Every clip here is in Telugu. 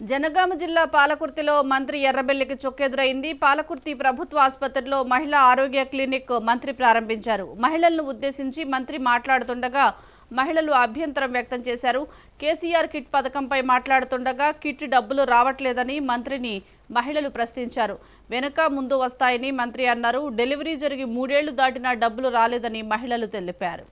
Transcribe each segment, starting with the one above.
జనగామ జిల్లా పాలకుర్తిలో మంత్రి ఎర్రబెల్లికి చొక్కెదురైంది. పాలకుర్తి ప్రభుత్వ ఆసుపత్రిలో మహిళా ఆరోగ్య క్లినిక్ మంత్రి ప్రారంభించారు. మహిళలను ఉద్దేశించి మంత్రి మాట్లాడుతుండగా మహిళలు అభ్యంతరం వ్యక్తం చేశారు. కేసీఆర్ కిట్ పథకంపై మాట్లాడుతుండగా కిట్ డబ్బులు రావట్లేదని మంత్రిని మహిళలు ప్రశ్నించారు. వెనుక ముందు వస్తాయని మంత్రి అన్నారు. డెలివరీ జరిగి మూడేళ్ళు దాటినా డబ్బులు రాలేదని మహిళలు తెలిపారు.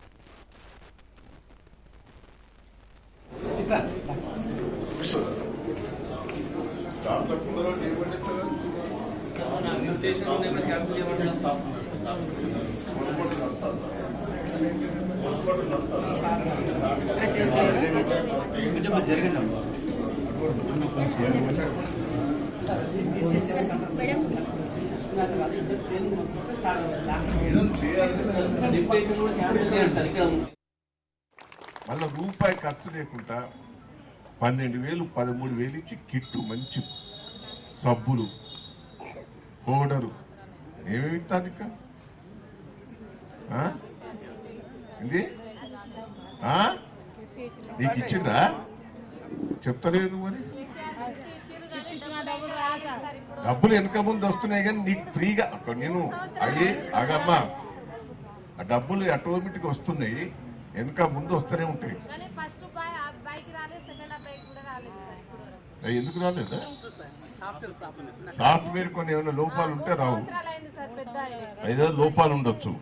జరగండి అమ్మ. మళ్ళీ రూపాయి ఖర్చు లేకుండా పన్నెండు వేలు పదమూడు వేలు ఇచ్చి కిట్టు మంచి సబ్బులు పౌడరు. ఏమేమి ఇస్తాను ఇది నీకు ఇచ్చిందా చెప్తలేదు మరి. డబ్బులు వెనక ముందు వస్తున్నాయి కానీ నీకు ఫ్రీగా అక్కడ నేను అయ్యి ఆగమ్మా. ఆ డబ్బులు ఆటోమేటిక్ వస్తున్నాయి. వెనక ముందు వస్తూనే ఉంటాయి కానీ ఫస్ట్ బై- ఆ బైక్ రాలేదు సెకండ్ ఆ బైక్ కూడా రాలేదు సార్ ఇప్పుడు వరకు. అవి ఎందుకు రాలేదా? సాఫ్ట్వేర్ కొన్ని ఏమైనా లోపాలు ఉంటే రావు. ఏదో లోపాలు ఉండొచ్చు.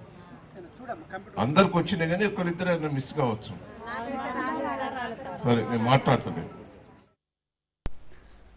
అందరికి వచ్చినాయి కానీ ఒకరిద్దరు మిస్ కావచ్చు. సరే నేను మాట్లాడుతున్నాను